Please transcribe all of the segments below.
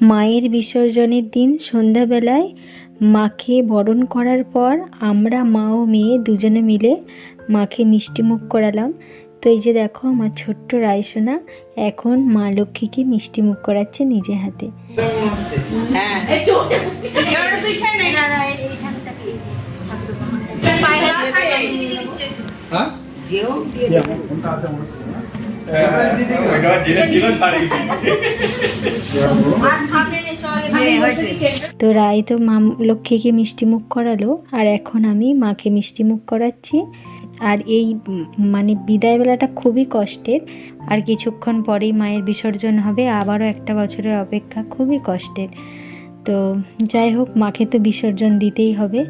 মায়ের বিসর্জনের দিন সন্ধ্যাবেলায় মাকে বরণ করার পর আমরা মা ও মেয়ে দুজনে মিলে মাকে মিষ্টিমুখ করালাম। তো এই যে দেখো আমার ছোট্ট রায়সোনা এখন মা লক্ষ্মীকে মিষ্টিমুখ করাচ্ছে নিজে হাতে। হ্যাঁ তো রায় তো মা লক্ষ্মীকে মিষ্টি মুখ করালো আর এখন আমি মাকে মিষ্টি মুখ করাচ্ছি। আর এই মানে বিদায়বেলাটা খুবই কষ্টের আর কিছুক্ষণ পরেই মায়ের বিসর্জন হবে আবারও একটা বছরের অপেক্ষা খুবই কষ্টের। তো যাই হোক মাকে তো বিসর্জন দিতেই হবে।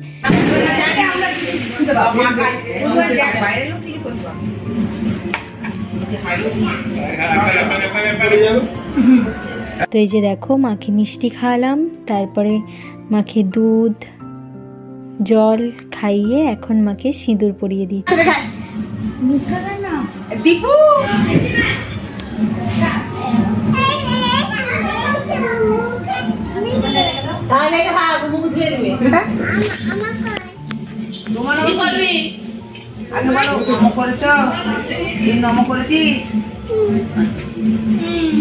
তো এই যে দেখো মাকে মিষ্টি খাওয়ালাম তারপরে মাকে দুধ জল খাইয়ে এখন মাকে সিঁদুর পরিয়ে দিচ্ছি। তাহলে থাক মুখ ধুয়ে দিবে। আগে বলো নম করেছ? এই নম করেছিস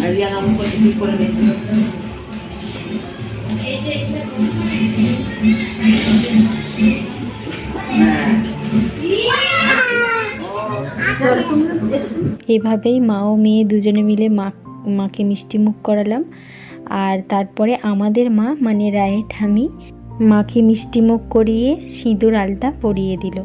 আর ইয়া নম করেছিস কি করবে এভাবেই মা ও মেয়ে দুজনে মিলে মা মাকে মিষ্টি মুখ করালাম। আর তারপরে আমাদের মা মানে রায়ের ঠামি মাকে মিষ্টি মুখ করিয়ে সিঁদুর আলতা পরিয়ে দিল।